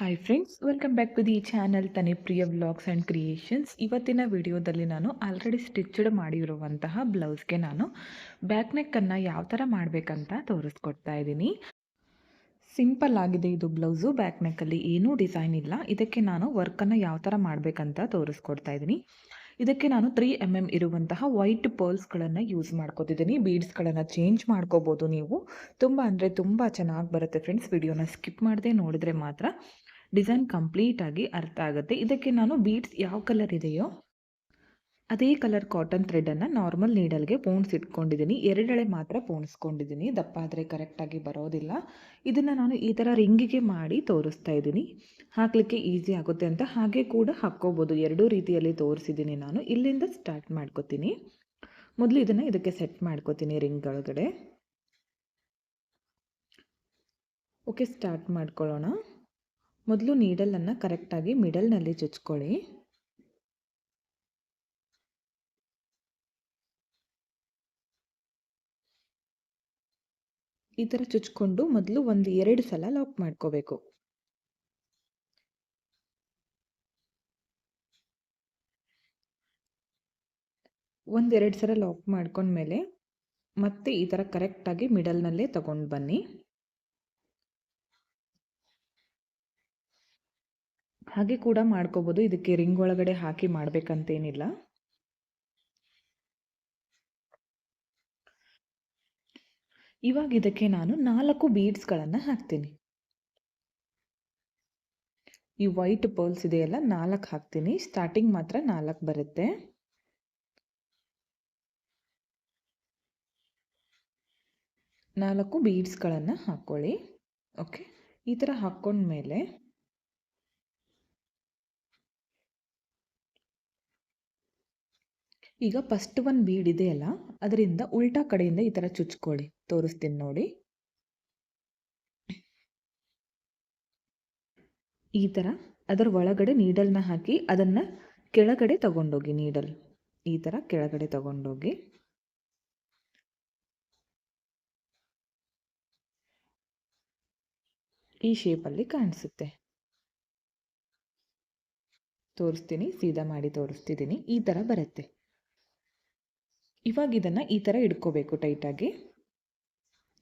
Hi friends welcome back to the channel Tanipriya vlogs and creations ಇವತ್ತಿನ ವಿಡಿಯೋದಲ್ಲಿ ನಾನು already stitched ಮಾಡಿರುವಂತಹ ಬ್ಲೌಸ್ಗೆ ನಾನು ಬ್ಯಾಕ್ ನೆಕ್ಕನ್ನು ಯಾವ ಥರ ಮಾಡಬೇಕಂತ ತೋರಿಸ್ಕೊಡ್ತಾ ಇದ್ದೀನಿ. ಸಿಂಪಲ್ ಆಗಿದೆ ಇದು ಬ್ಲೌಸು ಬ್ಯಾಕ್ ನೆಕ್ಕಲ್ಲಿ ಏನೂ ಡಿಸೈನ್ ಇಲ್ಲ. ಇದಕ್ಕೆ ನಾನು ವರ್ಕನ್ನು ಯಾವ ಥರ ಮಾಡಬೇಕಂತ ತೋರಿಸ್ಕೊಡ್ತಾ ಇದ್ದೀನಿ. ಇದಕ್ಕೆ ನಾನು ತ್ರೀ ಎಂ ಎಂ ಇರುವಂತಹ ವೈಟ್ ಪರ್ಲ್ಸ್ಗಳನ್ನು ಯೂಸ್ ಮಾಡ್ಕೋತಿದ್ದೀನಿ. ಬೀಡ್ಸ್ಗಳನ್ನು ಚೇಂಜ್ ಮಾಡ್ಕೋಬೋದು ನೀವು. ತುಂಬ ಅಂದರೆ ತುಂಬ ಚೆನ್ನಾಗಿ ಬರುತ್ತೆ ಫ್ರೆಂಡ್ಸ್ ವಿಡಿಯೋನ ಸ್ಕಿಪ್ ಮಾಡದೆ ನೋಡಿದ್ರೆ ಮಾತ್ರ ಡಿಸೈನ್ ಕಂಪ್ಲೀಟಾಗಿ ಅರ್ಥ ಆಗುತ್ತೆ. ಇದಕ್ಕೆ ನಾನು ಬೀಡ್ಸ್ ಯಾವ ಕಲರ್ ಇದೆಯೋ ಅದೇ ಕಲರ್ ಕಾಟನ್ ಥ್ರೆಡನ್ನು ನಾರ್ಮಲ್ ನೀಡಲ್ಗೆ ಪೋಣಿಸಿ ಇಟ್ಕೊಂಡಿದ್ದೀನಿ. ಎರಡೆಳೆ ಮಾತ್ರ ಪೋಣಿಸ್ಕೊಂಡಿದ್ದೀನಿ. ದಪ್ಪ ಆದರೆ ಕರೆಕ್ಟಾಗಿ ಬರೋದಿಲ್ಲ. ಇದನ್ನು ನಾನು ಈ ಥರ ರಿಂಗಿಗೆ ಮಾಡಿ ತೋರಿಸ್ತಾ ಇದ್ದೀನಿ. ಹಾಕಲಿಕ್ಕೆ ಈಸಿ ಆಗುತ್ತೆ ಅಂತ. ಹಾಗೆ ಕೂಡ ಹಾಕ್ಕೋಬೋದು. ಎರಡೂ ರೀತಿಯಲ್ಲಿ ತೋರಿಸಿದ್ದೀನಿ ನಾನು. ಇಲ್ಲಿಂದ ಸ್ಟಾರ್ಟ್ ಮಾಡ್ಕೋತೀನಿ. ಮೊದಲು ಇದನ್ನು ಇದಕ್ಕೆ ಸೆಟ್ ಮಾಡ್ಕೋತೀನಿ ರಿಂಗ್ ಒಳಗಡೆ. ಓಕೆ ಸ್ಟಾರ್ಟ್ ಮಾಡ್ಕೊಳ್ಳೋಣ. ಮೊದಲು ನೀಡಲನ್ನು ಕರೆಕ್ಟಾಗಿ ಮಿಡಲ್ನಲ್ಲಿ ಚುಚ್ಕೊಳ್ಳಿ. ಈ ಥರ ಚುಚ್ಕೊಂಡು ಮೊದಲು ಒಂದು ಎರಡು ಸಲ ಲಾಕ್ ಮಾಡ್ಕೋಬೇಕು. ಒಂದೆರಡು ಸಲ ಲಾಕ್ ಮಾಡ್ಕೊಂಡ್ಮೇಲೆ ಮತ್ತೆ ಈ ಥರ ಕರೆಕ್ಟಾಗಿ ಮಿಡಲ್ನಲ್ಲೇ ತಗೊಂಡು ಬನ್ನಿ. ಹಾಗೆ ಕೂಡ ಮಾಡ್ಕೋಬೋದು. ಇದಕ್ಕೆ ರಿಂಗ್ ಒಳಗಡೆ ಹಾಕಿ ಮಾಡಬೇಕಂತೇನಿಲ್ಲ. ಇವಾಗ ಇದಕ್ಕೆ ನಾನು ನಾಲ್ಕು ಬೀಡ್ಸ್ಗಳನ್ನು ಹಾಕ್ತೀನಿ. ಈ ವೈಟ್ ಪರ್ಲ್ಸ್ ಇದೆಯಲ್ಲ, ನಾಲ್ಕು ಹಾಕ್ತೀನಿ. ಸ್ಟಾರ್ಟಿಂಗ್ ಮಾತ್ರ ನಾಲ್ಕು ಬರುತ್ತೆ. ನಾಲ್ಕು ಬೀಡ್ಸ್ಗಳನ್ನು ಹಾಕ್ಕೊಳ್ಳಿ ಓಕೆ? ಈ ಥರ ಹಾಕ್ಕೊಂಡ್ಮೇಲೆ ಈಗ ಫಸ್ಟ್ ಒನ್ ಬೀಡ್ ಇದೆ ಅಲ್ಲ, ಅದರಿಂದ ಉಲ್ಟಾ ಕಡೆಯಿಂದ ಈ ಥರ ಚುಚ್ಕೊಳ್ಳಿ. ತೋರಿಸ್ತೀನಿ ನೋಡಿ. ಈ ಥರ ಅದರ ಒಳಗಡೆ ನೀಡಲ್ನ ಹಾಕಿ ಅದನ್ನು ಕೆಳಗಡೆ ತಗೊಂಡೋಗಿ ನೀಡಲ್ ಈ ಥರ ಕೆಳಗಡೆ ತಗೊಂಡೋಗಿ. ಈ ಶೇಪಲ್ಲಿ ಕಾಣಿಸುತ್ತೆ. ತೋರಿಸ್ತೀನಿ, ಸೀದಾ ಮಾಡಿ ತೋರಿಸ್ತಿದ್ದೀನಿ. ಈ ಥರ ಬರುತ್ತೆ. ಇವಾಗ ಇದನ್ನು ಈ ಥರ ಇಟ್ಕೋಬೇಕು ಟೈಟಾಗಿ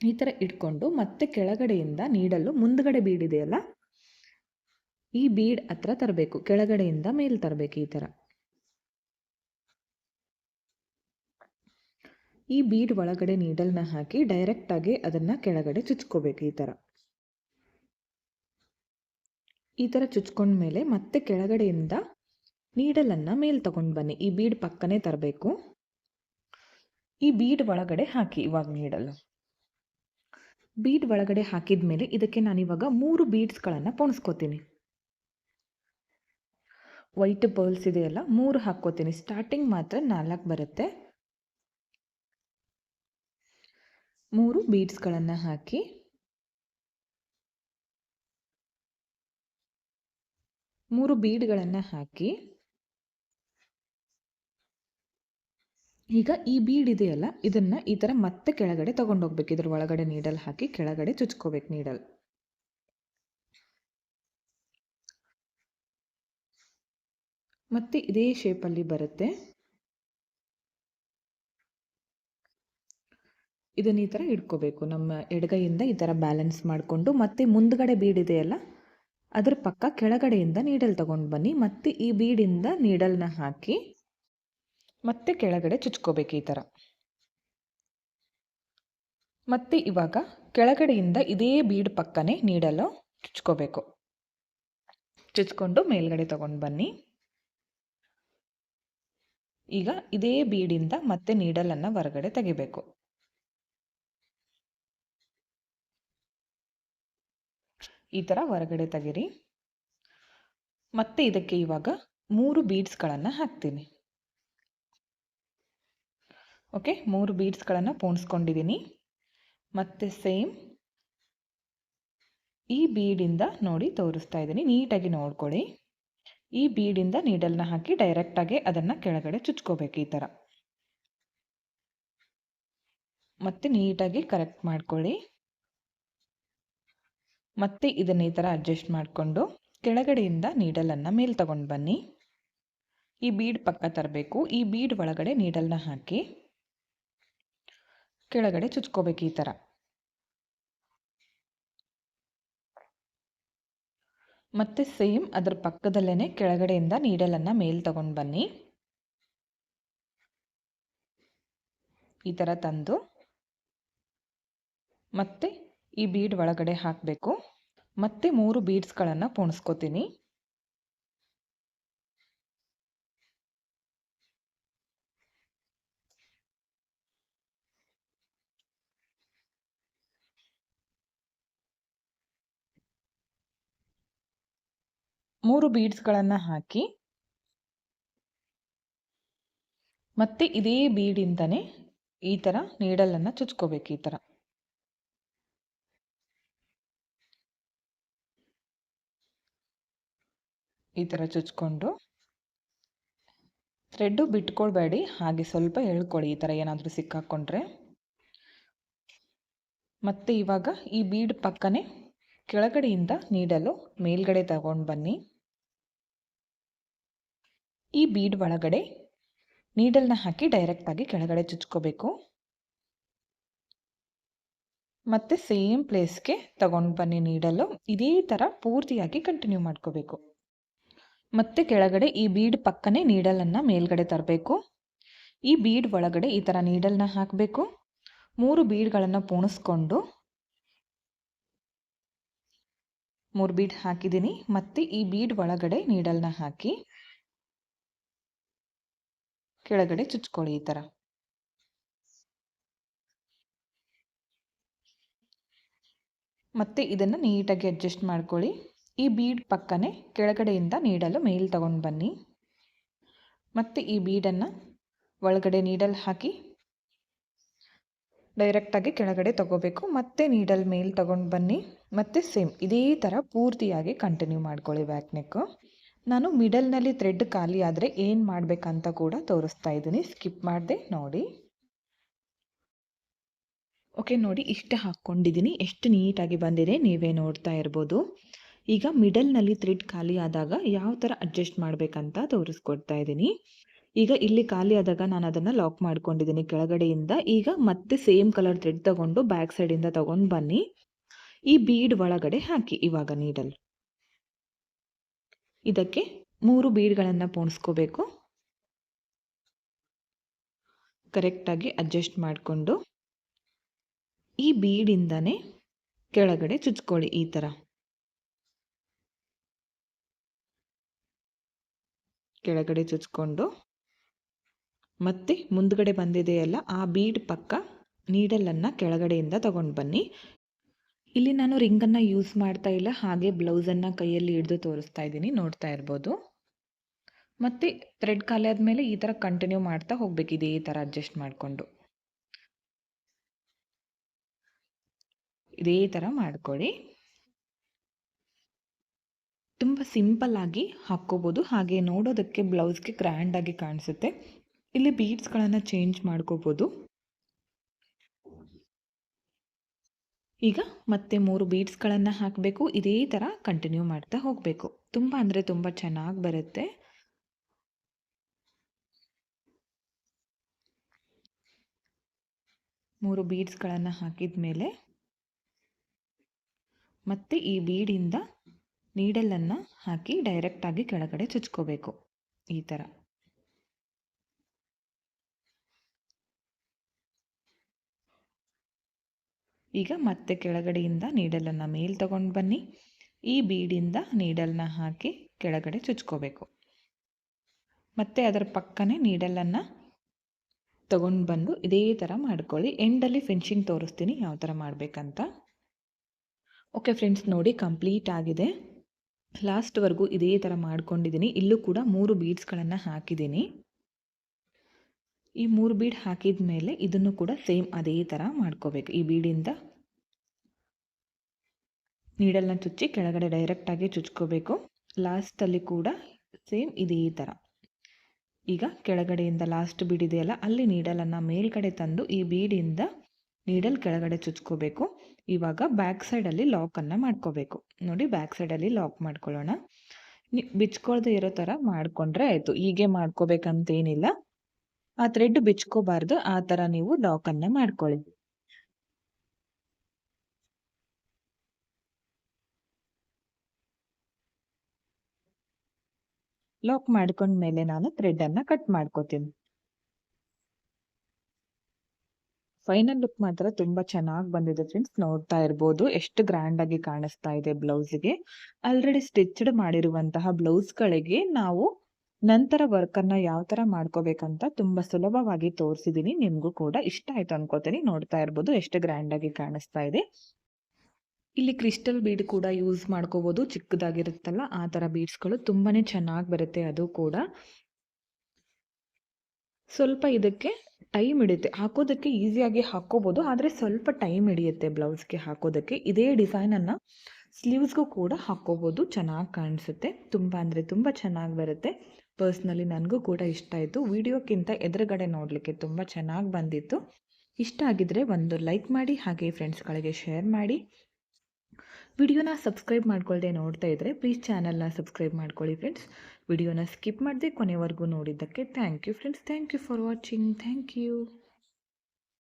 ಈ ಥರ ಇಟ್ಕೊಂಡು ಮತ್ತೆ ಕೆಳಗಡೆಯಿಂದ ನೀಡಲು ಮುಂದ್ಗಡೆ ಬೀಡಿದೆಯಲ್ಲ ಈ ಬೀಡ್ ಹತ್ರ ತರಬೇಕು, ಕೆಳಗಡೆಯಿಂದ ಮೇಲೆ ತರಬೇಕು ಈ ಥರ ಈ ಬೀಡ್ ಒಳಗಡೆ ನೀಡಲ್ನ ಹಾಕಿ ಡೈರೆಕ್ಟಾಗಿ ಅದನ್ನು ಕೆಳಗಡೆ ಚುಚ್ಕೋಬೇಕು ಈ ಥರ ಈ ಥರ ಚುಚ್ಕೊಂಡ್ಮೇಲೆ ಮತ್ತೆ ಕೆಳಗಡೆಯಿಂದ ನೀಡಲನ್ನು ಮೇಲೆ ತಗೊಂಡು ಬನ್ನಿ. ಈ ಬೀಡ್ ಪಕ್ಕನೇ ತರಬೇಕು. ಈ ಬೀಡ್ ಒಳಗಡೆ ಹಾಕಿ ಇವಾಗ ನೀಡಲು ಬೀಡ್ ಒಳಗಡೆ ಹಾಕಿದ ಮೇಲೆ ಇದಕ್ಕೆ ನಾನು ಇವಾಗ ಮೂರು ಬೀಡ್ಸ್ಗಳನ್ನು ಪೋಣಿಸ್ಕೋತೀನಿ. ವೈಟ್ ಪರ್ಲ್ಸ್ ಇದೆಯಲ್ಲ, ಮೂರು ಹಾಕ್ಕೋತೀನಿ. ಸ್ಟಾರ್ಟಿಂಗ್ ಮಾತ್ರ ನಾಲ್ಕು ಬರುತ್ತೆ. ಮೂರು ಬೀಡ್ಸ್ಗಳನ್ನು ಹಾಕಿ. ಮೂರು ಬೀಡ್ಗಳನ್ನು ಹಾಕಿ. ಈಗ ಈ ಬೀಡ್ ಇದೆಯಲ್ಲ, ಇದನ್ನು ಈ ಥರ ಮತ್ತೆ ಕೆಳಗಡೆ ತಗೊಂಡೋಗ್ಬೇಕು. ಇದ್ರ ಒಳಗಡೆ ನೀಡಲ್ ಹಾಕಿ ಕೆಳಗಡೆ ಚುಚ್ಕೋಬೇಕು ನೀಡಲ್ ಮತ್ತೆ ಇದೇ ಶೇಪಲ್ಲಿ ಬರುತ್ತೆ. ಇದನ್ನ ಈ ಥರ ಇಟ್ಕೋಬೇಕು. ನಮ್ಮ ಎಡಗೈಯಿಂದ ಈ ಥರ ಬ್ಯಾಲೆನ್ಸ್ ಮಾಡಿಕೊಂಡು, ಮತ್ತೆ ಮುಂದ್ಗಡೆ ಬೀಡ್ ಇದೆಯಲ್ಲ, ಅದ್ರ ಪಕ್ಕ ಕೆಳಗಡೆಯಿಂದ ನೀಡಲ್ ತಗೊಂಡು ಬನ್ನಿ. ಮತ್ತೆ ಈ ಬೀಡಿಂದ ನೀಡಲ್ನ ಹಾಕಿ ಮತ್ತೆ ಕೆಳಗಡೆ ಚುಚ್ಕೋಬೇಕು ಈ ಥರ ಮತ್ತೆ ಇವಾಗ ಕೆಳಗಡೆಯಿಂದ ಇದೇ ಬೀಡ್ ಪಕ್ಕನೇ ನೀಡಲು ಚುಚ್ಕೋಬೇಕು. ಚುಚ್ಕೊಂಡು ಮೇಲ್ಗಡೆ ತಗೊಂಡು ಬನ್ನಿ. ಈಗ ಇದೇ ಬೀಡಿಂದ ಮತ್ತೆ ನೀಡಲನ್ನು ಹೊರಗಡೆ ತೆಗಿಬೇಕು. ಈ ಥರ ಹೊರಗಡೆ ತೆಗಿರಿ. ಮತ್ತೆ ಇದಕ್ಕೆ ಇವಾಗ ಮೂರು ಬೀಡ್ಸ್ಗಳನ್ನು ಹಾಕ್ತೀನಿ. ಓಕೆ ಮೂರು ಬೀಡ್ಸ್ಗಳನ್ನು ಪೋಣಿಸ್ಕೊಂಡಿದ್ದೀನಿ ಮತ್ತು ಸೇಮ್ ಈ ಬೀಡಿಂದ ನೋಡಿ ತೋರಿಸ್ತಾ ಇದ್ದೀನಿ ನೀಟಾಗಿ ನೋಡ್ಕೊಳ್ಳಿ. ಈ ಬೀಡಿಂದ ನೀಡಲ್ನ ಹಾಕಿ ಡೈರೆಕ್ಟಾಗಿ ಅದನ್ನು ಕೆಳಗಡೆ ಚುಚ್ಕೋಬೇಕು ಈ ಥರ ಮತ್ತೆ ನೀಟಾಗಿ ಕರೆಕ್ಟ್ ಮಾಡ್ಕೊಳ್ಳಿ. ಮತ್ತೆ ಇದನ್ನ ಈ ಥರ ಅಡ್ಜಸ್ಟ್ ಮಾಡಿಕೊಂಡು ಕೆಳಗಡೆಯಿಂದ ನೀಡಲನ್ನು ಮೇಲೆ ತಗೊಂಡು ಬನ್ನಿ. ಈ ಬೀಡ್ ಪಕ್ಕ ತರಬೇಕು. ಈ ಬೀಡ್ ಒಳಗಡೆ ನೀಡಲ್ನ ಹಾಕಿ ಕೆಳಗಡೆ ಚುಚ್ಕೋಬೇಕು ಈ ಥರ ಮತ್ತೆ ಸೇಮ್ ಅದರ ಪಕ್ಕದಲ್ಲೇ ಕೆಳಗಡೆಯಿಂದ ನೀಡಲನ್ನು ಮೇಲೆ ತಗೊಂಡು ಬನ್ನಿ. ಈ ಥರ ತಂದು. ಮತ್ತೆ ಈ ಬೀಡ್ ಒಳಗಡೆ ಹಾಕಬೇಕು. ಮತ್ತೆ ಮೂರು ಬೀಡ್ಸ್ಗಳನ್ನು ಪೋಣಿಸ್ಕೋತೀನಿ ಮೂರು ಬೀಡ್ಸ್ಗಳನ್ನು ಹಾಕಿ, ಮತ್ತೆ ಇದೇ ಬೀಡಿಂದನೇ ಈ ಥರ ನೀಡಲನ್ನು ಚುಚ್ಕೋಬೇಕು ಈ ಥರ ಈ ಥರ ಚುಚ್ಕೊಂಡು ಥ್ರೆಡ್ಡು ಬಿಟ್ಕೊಳ್ಬೇಡಿ, ಹಾಗೆ ಸ್ವಲ್ಪ ಎಳ್ಕೊಳ್ಳಿ ಈ ಥರ ಏನಾದರೂ ಸಿಕ್ಕಾಕೊಂಡ್ರೆ. ಮತ್ತೆ ಇವಾಗ ಈ ಬೀಡ್ ಪಕ್ಕನೆ ಕೆಳಗಡೆಯಿಂದ ನೀಡಲು ಮೇಲ್ಗಡೆ ತಗೊಂಡು ಬನ್ನಿ. ಈ ಬೀಡ್ ಒಳಗಡೆ ನೀಡಲ್ನ ಹಾಕಿ ಡೈರೆಕ್ಟಾಗಿ ಕೆಳಗಡೆ ಚುಚ್ಕೋಬೇಕು. ಮತ್ತೆ ಸೇಮ್ ಪ್ಲೇಸ್ಗೆ ತಗೊಂಡು ಬನ್ನಿ ನೀಡಲು ಇದೇ ಥರ ಪೂರ್ತಿಯಾಗಿ ಕಂಟಿನ್ಯೂ ಮಾಡ್ಕೋಬೇಕು. ಮತ್ತೆ ಕೆಳಗಡೆ ಈ ಬೀಡ್ ಪಕ್ಕನೆ ನೀಡಲನ್ನು ಮೇಲ್ಗಡೆ ತರಬೇಕು. ಈ ಬೀಡ್ ಒಳಗಡೆ ಈ ಥರ ನೀಡಲ್ನ ಹಾಕಬೇಕು. ಮೂರು ಬೀಡ್ಗಳನ್ನು ಪೋಣಿಸ್ಕೊಂಡು ಮೂರು ಬೀಡ್ ಹಾಕಿದ್ದೀನಿ. ಮತ್ತೆ ಈ ಬೀಡ್ ಒಳಗಡೆ ನೀಡಲ್ನ ಹಾಕಿ ಕೆಳಗಡೆ ಚುಚ್ಕೊಳ್ಳಿ ಈ ಥರ ಮತ್ತು ಇದನ್ನು ನೀಟಾಗಿ ಅಡ್ಜಸ್ಟ್ ಮಾಡ್ಕೊಳ್ಳಿ. ಈ ಬೀಡ್ ಪಕ್ಕನೇ ಕೆಳಗಡೆಯಿಂದ ನೀಡಲು ಮೇಲ್ ತಗೊಂಡು ಬನ್ನಿ. ಮತ್ತು ಈ ಬೀಡನ್ನು ಒಳಗಡೆ ನೀಡಲ್ ಹಾಕಿ ಡೈರೆಕ್ಟಾಗಿ ಕೆಳಗಡೆ ತಗೋಬೇಕು. ಮತ್ತೆ ನೀಡಲ್ ಮೇಲ್ ತಗೊಂಡು ಬನ್ನಿ. ಮತ್ತೆ ಸೇಮ್ ಇದೇ ಥರ ಪೂರ್ತಿಯಾಗಿ ಕಂಟಿನ್ಯೂ ಮಾಡ್ಕೊಳ್ಳಿ ಬ್ಯಾಕ್ ನೆಕ್ಕು ನಾನು ಮಿಡಲ್ನಲ್ಲಿ ಥ್ರೆಡ್ ಖಾಲಿ ಆದರೆ ಏನು ಮಾಡಬೇಕಂತ ಕೂಡ ತೋರಿಸ್ತಾ ಇದ್ದೀನಿ. ಸ್ಕಿಪ್ ಮಾಡಿದೆ, ನೋಡಿ. ಓಕೆ, ನೋಡಿ, ಇಷ್ಟು ಹಾಕ್ಕೊಂಡಿದ್ದೀನಿ. ಎಷ್ಟು ನೀಟಾಗಿ ಬಂದಿದೆ ನೀವೇ ನೋಡ್ತಾ ಇರ್ಬೋದು. ಈಗ ಮಿಡಲ್ನಲ್ಲಿ ಥ್ರೆಡ್ ಖಾಲಿ ಆದಾಗ ಯಾವ ಥರ ಅಡ್ಜಸ್ಟ್ ಮಾಡಬೇಕಂತ ತೋರಿಸ್ಕೊಡ್ತಾ ಇದ್ದೀನಿ. ಈಗ ಇಲ್ಲಿ ಖಾಲಿ ಆದಾಗ ನಾನು ಅದನ್ನು ಲಾಕ್ ಮಾಡ್ಕೊಂಡಿದ್ದೀನಿ ಕೆಳಗಡೆಯಿಂದ. ಈಗ ಮತ್ತೆ ಸೇಮ್ ಕಲರ್ ಥ್ರೆಡ್ ತಗೊಂಡು ಬ್ಯಾಕ್ ಸೈಡಿಂದ ತಗೊಂಡು ಬನ್ನಿ. ಈ ಬೀಡ್ ಒಳಗಡೆ ಹಾಕಿ ಇವಾಗ ನೀಡಲ್. ಇದಕ್ಕೆ ಮೂರು ಬೀಡ್ಗಳನ್ನು ಪೋಣಿಸ್ಕೋಬೇಕು. ಕರೆಕ್ಟಾಗಿ ಅಡ್ಜಸ್ಟ್ ಮಾಡಿಕೊಂಡು ಈ ಬೀಡಿಂದನೇ ಕೆಳಗಡೆ ಚುಚ್ಕೊಳ್ಳಿ ಈ ಥರ ಕೆಳಗಡೆ ಚುಚ್ಕೊಂಡು ಮತ್ತೆ ಮುಂದ್ಗಡೆ ಬಂದಿದೆಯಲ್ಲ ಆ ಬೀಡ್ ಪಕ್ಕ ನೀಡಲನ್ನು ಕೆಳಗಡೆಯಿಂದ ತಗೊಂಡು ಬನ್ನಿ. ಇಲ್ಲಿ ನಾನು ರಿಂಗನ್ನು ಯೂಸ್ ಮಾಡ್ತಾ ಇಲ್ಲ. ಹಾಗೆ ಬ್ಲೌಸನ್ನು ಕೈಯಲ್ಲಿ ಹಿಡಿದು ತೋರಿಸ್ತಾ ಇದ್ದೀನಿ. ನೋಡ್ತಾ ಇರ್ಬೋದು. ಮತ್ತು ಥ್ರೆಡ್ ಖಾಲಿ ಆದಮೇಲೆ ಈ ಥರ ಕಂಟಿನ್ಯೂ ಮಾಡ್ತಾ ಹೋಗ್ಬೇಕು. ಇದೇ ಥರ ಅಡ್ಜಸ್ಟ್ ಮಾಡಿಕೊಂಡು. ಇದೇ ಥರ ಮಾಡ್ಕೊಳ್ಳಿ. ತುಂಬ ಸಿಂಪಲ್ ಆಗಿ ಹಾಕ್ಕೋಬೋದು. ಹಾಗೆ ನೋಡೋದಕ್ಕೆ ಬ್ಲೌಸ್ಗೆ ಗ್ರ್ಯಾಂಡಾಗಿ ಕಾಣಿಸುತ್ತೆ. ಇಲ್ಲಿ ಬೀಡ್ಸ್ಗಳನ್ನು ಚೇಂಜ್ ಮಾಡ್ಕೋಬೋದು. ಈಗ ಮತ್ತೆ ಮೂರು ಬೀಡ್ಸ್ಗಳನ್ನು ಹಾಕಬೇಕು. ಇದೇ ಥರ ಕಂಟಿನ್ಯೂ ಮಾಡ್ತಾ ಹೋಗಬೇಕು. ತುಂಬ ಅಂದರೆ ತುಂಬ ಚೆನ್ನಾಗಿ ಬರುತ್ತೆ. ಮೂರು ಬೀಡ್ಸ್ಗಳನ್ನು ಹಾಕಿದ ಮೇಲೆ ಮತ್ತೆ ಈ ಬೀಡಿಂದ ನೀಡಲನ್ನು ಹಾಕಿ ಡೈರೆಕ್ಟಾಗಿ ಕೆಳಗಡೆ ಚುಚ್ಕೋಬೇಕು. ಈ ಥರ ಈಗ ಮತ್ತೆ ಕೆಳಗಡೆಯಿಂದ ನೀಡಲನ್ನು ಮೇಲ್ ತಗೊಂಡು ಬನ್ನಿ. ಈ ಬೀಡಿಂದ ನೀಡಲ್ನ ಹಾಕಿ ಕೆಳಗಡೆ ಚುಚ್ಕೋಬೇಕು. ಮತ್ತೆ ಅದರ ಪಕ್ಕನೇ ನೀಡಲನ್ನು ತಗೊಂಡು ಬಂದು ಇದೇ ಥರ ಮಾಡ್ಕೊಳ್ಳಿ. ಎಂಡಲ್ಲಿ ಫಿನಿಶಿಂಗ್ ತೋರಿಸ್ತೀನಿ ಯಾವ ಥರ ಮಾಡಬೇಕಂತ. ಓಕೆ ಫ್ರೆಂಡ್ಸ್ ನೋಡಿ ಕಂಪ್ಲೀಟ್ ಆಗಿದೆ. ಲಾಸ್ಟ್ವರೆಗೂ ಇದೇ ಥರ ಮಾಡ್ಕೊಂಡಿದ್ದೀನಿ. ಇಲ್ಲೂ ಕೂಡ ಮೂರು ಬೀಡ್ಸ್ಗಳನ್ನು ಹಾಕಿದ್ದೀನಿ. ಈ ಮೂರು ಬೀಡ್ ಹಾಕಿದ ಮೇಲೆ ಇದನ್ನು ಕೂಡ ಸೇಮ್ ಅದೇ ಥರ ಮಾಡ್ಕೋಬೇಕು. ಈ ಬೀಡಿಂದ ನೀಡಲ್ನ ಚುಚ್ಚಿ ಕೆಳಗಡೆ ಡೈರೆಕ್ಟಾಗಿ ಚುಚ್ಕೋಬೇಕು. ಲಾಸ್ಟಲ್ಲಿ ಕೂಡ ಸೇಮ್ ಇದೇ ಥರ ಈಗ ಕೆಳಗಡೆಯಿಂದ ಲಾಸ್ಟ್ ಬೀಡ್ ಇದೆಯಲ್ಲ, ಅಲ್ಲಿ ನೀಡಲನ್ನು ಮೇಲ್ಗಡೆ ತಂದು ಈ ಬೀಡಿಂದ ನೀಡಲ್ ಕೆಳಗಡೆ ಚುಚ್ಕೋಬೇಕು. ಇವಾಗ ಬ್ಯಾಕ್ ಸೈಡಲ್ಲಿ ಲಾಕನ್ನು ಮಾಡ್ಕೋಬೇಕು. ನೋಡಿ ಬ್ಯಾಕ್ ಸೈಡಲ್ಲಿ ಲಾಕ್ ಮಾಡ್ಕೊಳ್ಳೋಣ. ಬಿಚ್ಕೊಳ್ದೆ ಇರೋ ಥರ ಮಾಡಿಕೊಂಡ್ರೆ ಆಯಿತು. ಹೀಗೆ ಮಾಡ್ಕೋಬೇಕಂತೇನಿಲ್ಲ. ಆ ಥ್ರೆಡ್ ಬಿಚ್ಕೋಬಾರ್ದು, ಆ ಥರ ನೀವು ಲಾಕನ್ನು ಮಾಡ್ಕೊಳ್ಳಿ. ಲಾಕ್ ಮಾಡ್ಕೊಂಡ್ಮೇಲೆ ನಾನು ಥ್ರೆಡ್ ಅನ್ನ ಕಟ್ ಮಾಡ್ಕೋತೀನಿ. ಫೈನಲ್ ಲುಕ್ ಮಾತ್ರ ತುಂಬಾ ಚೆನ್ನಾಗಿ ಬಂದಿದೆ ಫ್ರೆಂಡ್ಸ್, ನೋಡ್ತಾ ಇರ್ಬೋದು. ಎಷ್ಟು ಗ್ರ್ಯಾಂಡ್ ಆಗಿ ಕಾಣಿಸ್ತಾ ಇದೆ ಬ್ಲೌಸ್ಗೆ. ಆಲ್ರೆಡಿ ಸ್ಟಿಚ್ಡ್ ಮಾಡಿರುವಂತಹ ಬ್ಲೌಸ್ಗಳಿಗೆ ನಾವು ನಂತರ ವರ್ಕನ್ನು ಯಾವ ಥರ ಮಾಡ್ಕೋಬೇಕಂತ ತುಂಬ ಸುಲಭವಾಗಿ ತೋರಿಸಿದ್ದೀನಿ ನಿಮಗೂ ಕೂಡ ಇಷ್ಟ ಆಯಿತು ಅನ್ಕೋತೀನಿ. ನೋಡ್ತಾ ಇರ್ಬೋದು. ಎಷ್ಟು ಗ್ರ್ಯಾಂಡ್ ಆಗಿ ಕಾಣಿಸ್ತಾ ಇದೆ. ಇಲ್ಲಿ ಕ್ರಿಸ್ಟಲ್ ಬೀಡ್ ಕೂಡ ಯೂಸ್ ಮಾಡ್ಕೋಬೋದು. ಚಿಕ್ಕದಾಗಿರುತ್ತಲ್ಲ, ಆ ಥರ ಬೀಡ್ಸ್ಗಳು ತುಂಬಾ ಚೆನ್ನಾಗಿ ಬರುತ್ತೆ ಅದು ಕೂಡ. ಸ್ವಲ್ಪ ಇದಕ್ಕೆ ಟೈಮ್ ಹಿಡಿಯುತ್ತೆ. ಹಾಕೋದಕ್ಕೆ ಈಸಿಯಾಗಿ ಹಾಕ್ಕೋಬೋದು ಆದರೆ ಸ್ವಲ್ಪ ಟೈಮ್ ಹಿಡಿಯುತ್ತೆ ಬ್ಲೌಸ್ಗೆ ಹಾಕೋದಕ್ಕೆ. ಇದೇ ಡಿಸೈನನ್ನು ಸ್ಲೀವ್ಸ್ಗೂ ಕೂಡ ಹಾಕ್ಕೋಬೋದು. ಚೆನ್ನಾಗಿ ಕಾಣಿಸುತ್ತೆ. ತುಂಬ ಅಂದರೆ ತುಂಬ ಚೆನ್ನಾಗಿ ಬರುತ್ತೆ. ಪರ್ಸ್ನಲಿ ನನಗೂ ಕೂಡ ಇಷ್ಟ ಆಯಿತು. ವಿಡಿಯೋಕ್ಕಿಂತ ಎದುರುಗಡೆ ನೋಡಲಿಕ್ಕೆ ತುಂಬ ಚೆನ್ನಾಗಿ ಬಂದಿತ್ತು. ಇಷ್ಟ ಆಗಿದ್ದರೆ ಒಂದು ಲೈಕ್ ಮಾಡಿ, ಹಾಗೆ ಫ್ರೆಂಡ್ಸ್ಗಳಿಗೆ ಶೇರ್ ಮಾಡಿ. ವಿಡಿಯೋನ ಸಬ್ಸ್ಕ್ರೈಬ್ ಮಾಡ್ಕೊಳ್ಳದೆ ನೋಡ್ತಾ ಇದ್ದರೆ ಪ್ಲೀಸ್ ಚಾನಲ್ನ ಸಬ್ಸ್ಕ್ರೈಬ್ ಮಾಡ್ಕೊಳ್ಳಿ ಫ್ರೆಂಡ್ಸ್. ವಿಡಿಯೋನ ಸ್ಕಿಪ್ ಮಾಡದೆ ಕೊನೆವರೆಗೂ ನೋಡಿದ್ದಕ್ಕೆ thank you friends. Thank you for watching. Thank you.